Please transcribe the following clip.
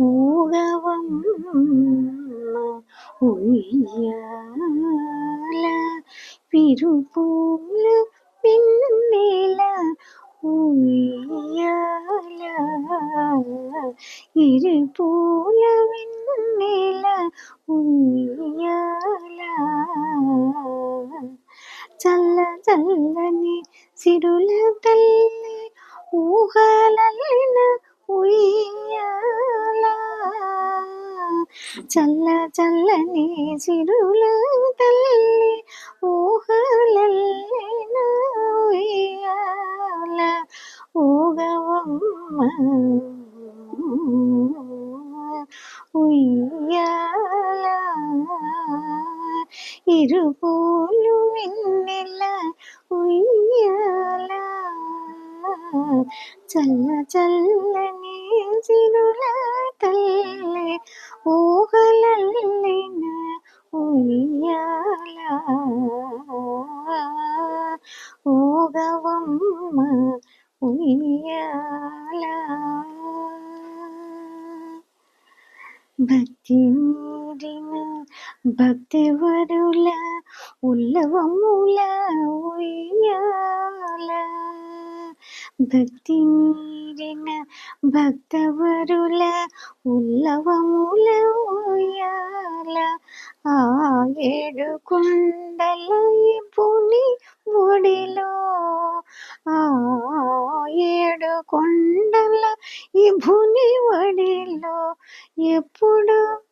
ഊകവം ഉയ്യാല പിരുപൂല പിന്നില ഉയ്യാല ഇരുപൂല പിന്നില ഉയ്യാല. చల్ల చల్లని సిరుల తల్లి ఊహలైన ఉయ్యాల చల్ల చల్లని సిరుల తల్లి ఊహలైన ఉయ్యాల ఊగవమ్మ ఉయ్యాల ഇരുപോലു എന്നെല്ല ഉയ്യാല. ചല്ല ചല്ലനെ ചിരുള തല്ലേ ഓഹലല്ലിന ഉയ്യാല. ഓകവമ്മ ഉയ്യാല. ഭക്തി നീരിന భక్తి వరుల ఉల్లవముల ఉయ్యాల. భక్తి మీరిన భక్తవరుల ఉల్లవముల ఉయ్యాల. ఆ ఏడు కొండల పుని ఒడిలో. ఆ ఏడు కొండల ఈ భుని ఒడిలో. ఎప్పుడు